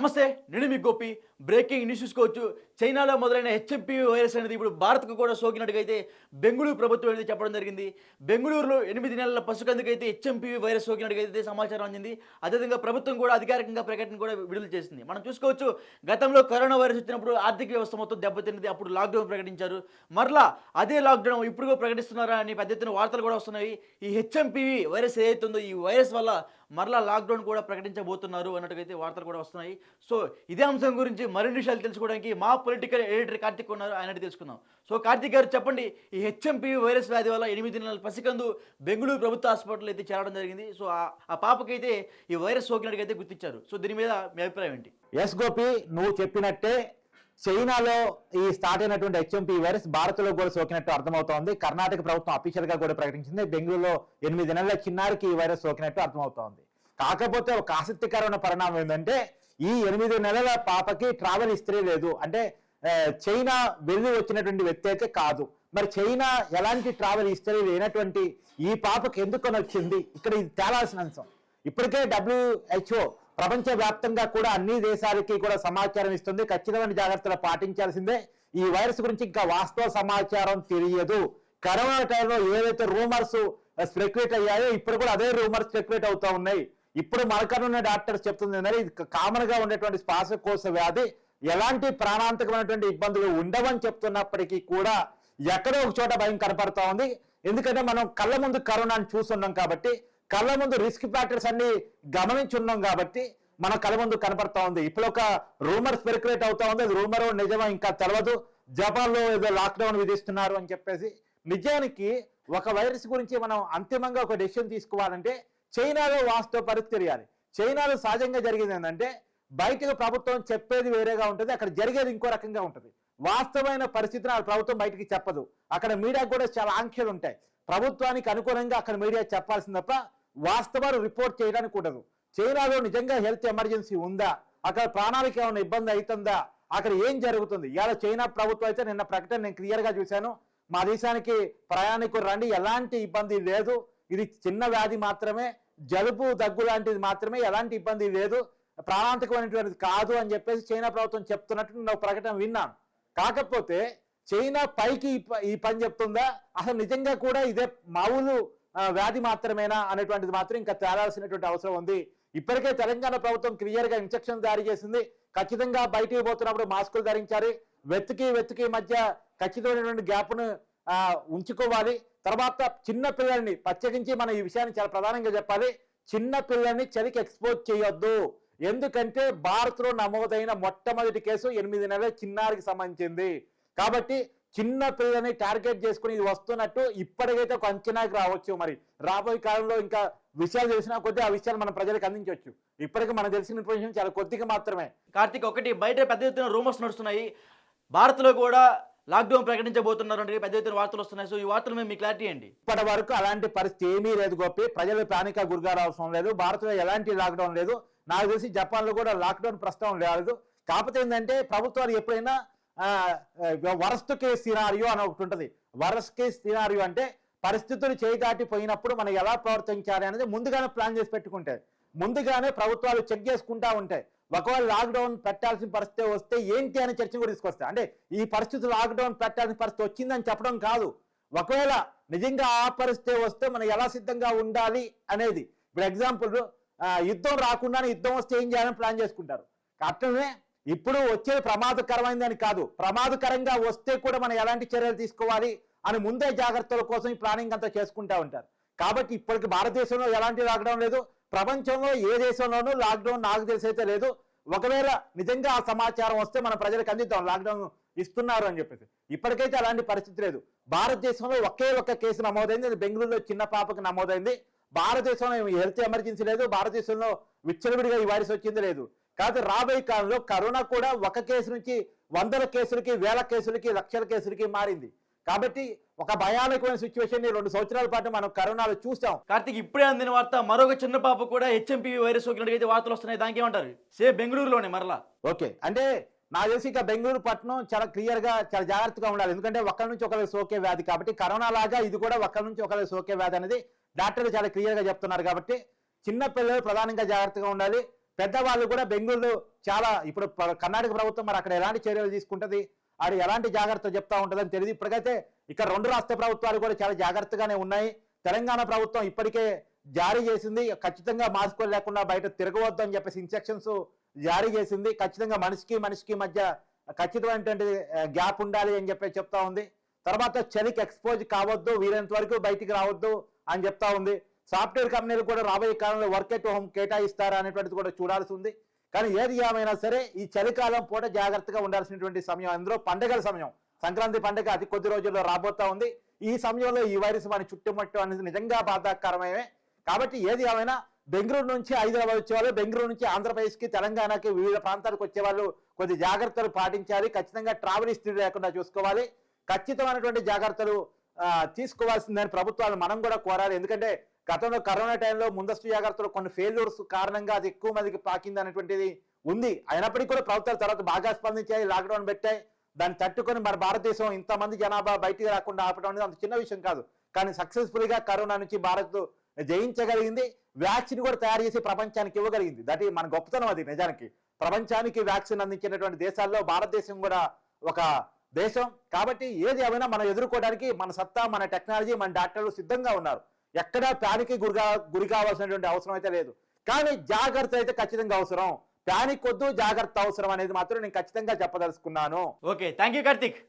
నమస్తే నేను మీ Gopi. Breaking news చూసుకోవచ్చు. చైనాలో మొదలైన హెచ్ఎంపీ వైరస్ అనేది ఇప్పుడు భారత్కు కూడా సోకినట్టుగైతే బెంగళూరు ప్రభుత్వం అనేది చెప్పడం జరిగింది. బెంగళూరులో ఎనిమిది నెలల పసుకందుకైతే హెచ్ఎంపీ వైరస్ సోకినట్టుగైతే సమాచారం అందింది. అదేవిధంగా ప్రభుత్వం కూడా అధికారికంగా ప్రకటన కూడా విడుదల చేసింది. మనం చూసుకోవచ్చు గతంలో కరోనా వైరస్ వచ్చినప్పుడు ఆర్థిక వ్యవస్థ మొత్తం దెబ్బతిన్నది. అప్పుడు లాక్డౌన్ ప్రకటించారు. మరలా అదే లాక్డౌన్ ఇప్పుడు ప్రకటిస్తున్నారా అని పెద్ద ఎత్తున వార్తలు కూడా వస్తున్నాయి. ఈ హెచ్ఎంపీవీ వైరస్ ఏదైతుందో ఈ వైరస్ వల్ల మరలా లాక్డౌన్ కూడా ప్రకటించబోతున్నారు అన్నట్టుగైతే వార్తలు కూడా వస్తున్నాయి. సో ఇదే అంశం గురించి మరిన్ని విషయాలు తెలుసుకోవడానికి మా పొలిటికల్ ఎడిటర్ కార్తిక్ ఉన్నారు. ఆయన తెలుసుకుందాం. సో కార్తిక్ గారు చెప్పండి ఈ హెచ్ఎంపీ వైరస్ వ్యాధి వల్ల ఎనిమిది నెలల పసికందు బెంగళూరు ప్రభుత్వ హాస్పిటల్ అయితే చేరడం జరిగింది. సో ఆ- పాపకైతే ఈ వైరస్ సోకినట్టుగా గుర్తించారు. సో దీని మీద మీ అభిప్రాయం ఏంటి? ఎస్ గోపి నువ్వు చెప్పినట్టే చైనాలో ఈ స్టార్ట్ అయినటువంటి హెచ్ఎంపీ వైరస్ భారత్లో కూడా సోకినట్టు అర్థమవుతోంది. కర్ణాటక ప్రభుత్వం అఫీషియల్గా కూడా ప్రకటించింది. బెంగళూరులో ఎనిమిది నెలల చిన్నారికి ఈ వైరస్ సోకినట్టు అర్థమవుతోంది. కాకపోతే ఒక ఆసక్తికరమైన పరిణామం ఏంటంటే ఈ ఎనిమిది నెలల పాపకి ట్రావెల్ హిస్టరీ లేదు. అంటే చైనా వెళ్ళి వచ్చినటువంటి వ్యక్తి అయితే కాదు. మరి చైనా ఎలాంటి ట్రావెల్ హిస్టరీ లేనటువంటి ఈ పాపకి ఎందుకు వచ్చింది? ఇక్కడ ఇది తేలాల్సిన అంశం. ఇప్పటికే డబ్ల్యూహెచ్ఓ ప్రపంచ వ్యాప్తంగా కూడా అన్ని దేశాలకి కూడా సమాచారం ఇస్తుంది. ఖచ్చితమైన జాగ్రత్తలు పాటించాల్సిందే. ఈ వైరస్ గురించి ఇంకా వాస్తవ సమాచారం తెలియదు. కరోనా టైంలో ఏదైతే రూమర్స్ స్పెక్యులేట్ అయ్యాయో ఇప్పుడు కూడా అదే రూమర్స్ స్పెక్యులేట్ అవుతా ఉన్నాయి. ఇప్పుడు మనకనున్న డాక్టర్స్ చెప్తుంది ఏంటంటే ఇది కామన్గా ఉండేటువంటి శ్వాసకోశ వ్యాధి ఎలాంటి ప్రాణాంతకమైనటువంటి ఇబ్బందులు ఉండవని చెప్తున్నప్పటికీ కూడా ఎక్కడో ఒక చోట భయం కనపడతా ఉంది. ఎందుకంటే మనం కళ్ళ ముందు కరోనాని చూస్తున్నాం కాబట్టి కళ్ళ ముందు రిస్క్ ఫ్యాక్టర్స్ అన్ని గమనించున్నాం కాబట్టి మన కళ్ళ ముందు కనపడతా ఉంది. ఇప్పుడు ఒక రూమర్ స్పెరికులేట్ అవుతా ఉంది. అది రూమర్ నిజమో ఇంకా తెలియదు జపాన్లో ఏదో లాక్డౌన్ విధిస్తున్నారు అని చెప్పేసి నిజానికి ఒక వైరస్ గురించి మనం అంతిమంగా ఒక డెసిషన్ తీసుకోవాలంటే చైనాలో వాస్తవ పరిస్థితి తెలియాలి. చైనాలో సహజంగా జరిగేది ఏంటంటే బయటకు ప్రభుత్వం చెప్పేది వేరేగా ఉంటుంది అక్కడ జరిగేది ఇంకో రకంగా ఉంటుంది. వాస్తవమైన పరిస్థితిని ఆ ప్రభుత్వం బయటికి చెప్పదు. అక్కడ మీడియాకు కూడా చాలా ఆంక్షలు ఉంటాయి. ప్రభుత్వానికి అనుకూలంగా అక్కడ మీడియా చెప్పాల్సింది తప్ప వాస్తవాలు రిపోర్ట్ చేయడానికి ఉండదు. చైనాలో నిజంగా హెల్త్ ఎమర్జెన్సీ ఉందా? అక్కడ ప్రాణాలకు ఏమైనా ఇబ్బంది అవుతుందా? అక్కడ ఏం జరుగుతుంది? ఇవాళ చైనా ప్రభుత్వం అయితే నిన్న ప్రకటన నేను క్లియర్గా చూశాను. మా దేశానికి ప్రయాణికులు రండి ఎలాంటి ఇబ్బంది లేదు. ఇది చిన్న వ్యాధి మాత్రమే జలుబు దగ్గు లాంటిది మాత్రమే ఎలాంటి ఇబ్బంది లేదు. ప్రాణాంతకమైనటువంటిది కాదు అని చెప్పేసి చైనా ప్రభుత్వం చెప్తున్నట్టు నేను ఒక ప్రకటన విన్నాను. కాకపోతే చైనా పైకి ఈ ప- ఈ పని చెప్తుందా? అసలు నిజంగా కూడా ఇదే మామూలు వ్యాధి మాత్రమేనా అనేటువంటిది మాత్రం ఇంకా తేలాల్సినటువంటి అవసరం ఉంది. ఇప్పటికే తెలంగాణ ప్రభుత్వం క్లియర్గా ఇన్స్ట్రక్షన్ జారీ చేసింది. ఖచ్చితంగా బయటికి పోతున్నప్పుడు మాస్కులు ధరించాలి. వెతికి వెతికి మధ్య ఖచ్చితమైనటువంటి గ్యాప్ను ఉంచుకోవాలి. తర్వాత చిన్న పిల్లల్ని ప్రత్యేకించి మనం ఈ విషయాన్ని చాలా ప్రధానంగా చెప్పాలి చిన్న పిల్లల్ని చలికి ఎక్స్పోజ్ చేయొద్దు. ఎందుకంటే భారత్లో నమోదైన మొట్టమొదటి కేసు ఎనిమిది నెలల చిన్నారికి సంబంధించింది. కాబట్టి చిన్న పిల్లల్ని టార్గెట్ చేసుకుని ఇది వస్తున్నట్టు ఇప్పటికైతే ఒక అంచనాకి రావచ్చు మరి. రాబోయే కాలంలో ఇంకా విషయాలు తెలిసినా కొద్దీ ఆ విషయాలు మనం ప్రజలకు అందించవచ్చు. ఇప్పటికీ మనం తెలిసిన ఇన్ఫర్మేషన్ చాలా కొద్దిగా మాత్రమే. కార్తీక్ ఒకటి బయట పెద్ద ఎత్తున రూమర్స్ నడుస్తున్నాయి. భారత్లో కూడా లాక్డౌన్ ప్రకటించబోతున్నారు అంటే పెద్ద ఎత్తున వార్తలు వస్తున్నాయి. సో ఈ వార్తలు మేము మీ క్లారిటీ అండి ఇప్పటి వరకు అలాంటి పరిస్థితి ఏమీ లేదు గోపి. ప్రజలు ప్రాణిక గురిగారు అవసరం లేదు. భారత్లో ఎలాంటి లాక్డౌన్ లేదు. నాకు తెలిసి జపాన్లో కూడా లాక్డౌన్ ప్రస్తుతం లేదు. కాకపోతే ఏంటంటే ప్రభుత్వాలు ఎప్పుడైనా వరస్ట్ కేస్ సినారియో అని ఒకటి ఉంటుంది. వరస్ట్ కేస్ సినారియో అంటే పరిస్థితులు చేయి పోయినప్పుడు మనం ఎలా ప్రవర్తించాలి అనేది ముందుగానే ప్లాన్ చేసి పెట్టుకుంటాయి ముందుగానే ప్రభుత్వాలు చెక్ చేసుకుంటా ఉంటాయి ఒకవేళ లాక్డౌన్ పెట్టాల్సిన పరిస్థితి వస్తే ఏంటి అనే చర్చ కూడా తీసుకొస్తాయి. అంటే ఈ పరిస్థితి లాక్డౌన్ పెట్టాల్సిన పరిస్థితి వచ్చిందని చెప్పడం కాదు. ఒకవేళ నిజంగా ఆ పరిస్థితి వస్తే మనం ఎలా సిద్ధంగా ఉండాలి అనేది. ఇప్పుడు ఎగ్జాంపుల్ యుద్ధం రాకుండానే యుద్ధం వస్తే ఏం చేయాలని ప్లాన్ చేసుకుంటారు. అట్లనే ఇప్పుడు వచ్చేది ప్రమాదకరమైందని కాదు. ప్రమాదకరంగా వస్తే కూడా మనం ఎలాంటి చర్యలు తీసుకోవాలి అని ముందే జాగ్రత్తల కోసం ఈ ప్లానింగ్ అంతా చేసుకుంటా ఉంటారు. కాబట్టి ఇప్పటికి భారతదేశంలో ఎలాంటి లాక్డౌన్ లేదు. ప్రపంచంలో ఏ దేశంలోనూ లాక్డౌన్ నాకు తెలిసైతే లేదు. ఒకవేళ నిజంగా ఆ సమాచారం వస్తే మన ప్రజలకు అందిద్దాం. లాక్డౌన్ ఇస్తున్నారు అని చెప్పేసి. ఇప్పటికైతే అలాంటి పరిస్థితి లేదు. భారతదేశంలో ఒకే ఒక్క కేసు నమోదైంది. అది బెంగళూరులో చిన్న పాపకు నమోదైంది. భారతదేశంలో హెల్త్ ఎమర్జెన్సీ లేదు. భారతదేశంలో విచ్చలవిడిగా ఈ వైరస్ వచ్చింది లేదు. కాదు రాబోయే కాలంలో కరోనా కూడా ఒక కేసు నుంచి వందల కేసులకి వేల కేసులకి లక్షల కేసులకి మారింది. కాబట్టి ఒక భయానకమైన సిచ్యువేషన్ రెండు సంవత్సరాల పాటు మనం కరోనాలో చూసాం. కార్తిక్ ఇప్పుడే అందిన వార్త మరొక చిన్న పాప కూడా హెచ్ఎంపీ వైరస్ సోకినట్టుగా వార్తలు వస్తున్నాయి. దానికి ఏమంటారు? సేమ్ బెంగళూరులోనే మరలా. ఓకే. అంటే నాకు తెలిసి ఇక బెంగళూరు పట్టణం చాలా క్లియర్గా చాలా జాగ్రత్తగా ఉండాలి. ఎందుకంటే ఒకరి నుంచి ఒకరికి సోకే వ్యాధి కాబట్టి కరోనా లాగా ఇది కూడా ఒకరి నుంచి ఒకరికి సోకే వ్యాధి అనేది డాక్టర్లు చాలా క్లియర్గా చెప్తున్నారు కాబట్టి చిన్న పిల్లలు ప్రధానంగా జాగ్రత్తగా ఉండాలి. పెద్దవాళ్ళు కూడా బెంగళూరు చాలా ఇప్పుడు కర్ణాటక ప్రభుత్వం మరి అక్కడ ఎలాంటి చర్యలు తీసుకుంటది? ఆడు ఎలాంటి జాగ్రత్త చెప్తా ఉంటుందని తెలియదు. ఇప్పటికైతే ఇక్కడ రెండు రాష్ట్ర ప్రభుత్వాలు కూడా చాలా జాగ్రత్తగానే ఉన్నాయి. తెలంగాణ ప్రభుత్వం ఇప్పటికే జారీ చేసింది. ఖచ్చితంగా మాస్కులు లేకుండా బయట తిరగవద్దు అని చెప్పేసి ఇన్స్ట్రక్షన్స్ జారీ చేసింది. ఖచ్చితంగా మనిషికి మనిషికి మధ్య ఖచ్చితమైనటువంటి గ్యాప్ ఉండాలి అని చెప్పి చెప్తా ఉంది. తర్వాత చలికి ఎక్స్పోజ్ కావద్దు. వీలైనంత వరకు బయటికి రావద్దు అని చెప్తా ఉంది. సాఫ్ట్వేర్ కంపెనీలు కూడా రాబోయే కాలంలో వర్క్ ఎట్ హోమ్ కేటాయిస్తారా అనేటువంటిది కూడా చూడాల్సి ఉంది. కానీ ఏది ఏమైనా సరే ఈ చలికాలం పూట జాగ్రత్తగా ఉండాల్సినటువంటి సమయం అందులో పండగల సమయం. సంక్రాంతి పండుగ అతి కొద్ది రోజుల్లో రాబోతా ఉంది. ఈ సమయంలో ఈ వైరస్ మన చుట్టుముట్టడం అనేది నిజంగా బాధాకరమే కాబట్టి ఏది ఏమైనా బెంగళూరు నుంచి హైదరాబాద్ వచ్చేవాళ్ళు బెంగళూరు నుంచి ఆంధ్రప్రదేశ్కి తెలంగాణకి వివిధ ప్రాంతాలకు వచ్చేవాళ్ళు కొద్ది జాగ్రత్తలు పాటించాలి. ఖచ్చితంగా ట్రావెల్ హిస్టరీ లేకుండా చూసుకోవాలి. ఖచ్చితమైనటువంటి జాగ్రత్తలు తీసుకోవాల్సిందని ప్రభుత్వాలు మనం కూడా కోరాలి. ఎందుకంటే గతంలో కరోనా టైంలో ముందస్తు జాగ్రత్తలు కొన్ని ఫెయిల్యూర్స్ కారణంగా అది ఎక్కువ మందికి పాకింది అనేటువంటిది ఉంది. అయినప్పటికీ కూడా ప్రభుత్వాలు తర్వాత బాగా స్పందించాయి లాక్డౌన్ పెట్టాయి. దాన్ని తట్టుకొని మన భారతదేశం ఇంతమంది జనాభా బయటికి రాకుండా ఆపడం అనేది అంత చిన్న విషయం కాదు. కానీ సక్సెస్ఫుల్గా కరోనా నుంచి భారత్ జయించగలిగింది. వ్యాక్సిన్ కూడా తయారు చేసి ప్రపంచానికి ఇవ్వగలిగింది. దట్ మన గొప్పతనం అది నిజానికి. ప్రపంచానికి వ్యాక్సిన్ అందించినటువంటి దేశాల్లో భారతదేశం కూడా ఒక దేశం. కాబట్టి ఏది ఏమైనా మనం ఎదుర్కోవడానికి మన సత్తా మన టెక్నాలజీ మన డాక్టర్లు సిద్ధంగా ఉన్నారు. ఎక్కడా ప్యానికి గురిగా గురి కావాల్సినటువంటి అవసరం అయితే లేదు. కానీ జాగ్రత్త అయితే ఖచ్చితంగా అవసరం. ప్యానిక్ వద్దు జాగ్రత్త అవసరం అనేది మాత్రం నేను ఖచ్చితంగా చెప్పదలుచుకున్నాను. Okay thank you Karthik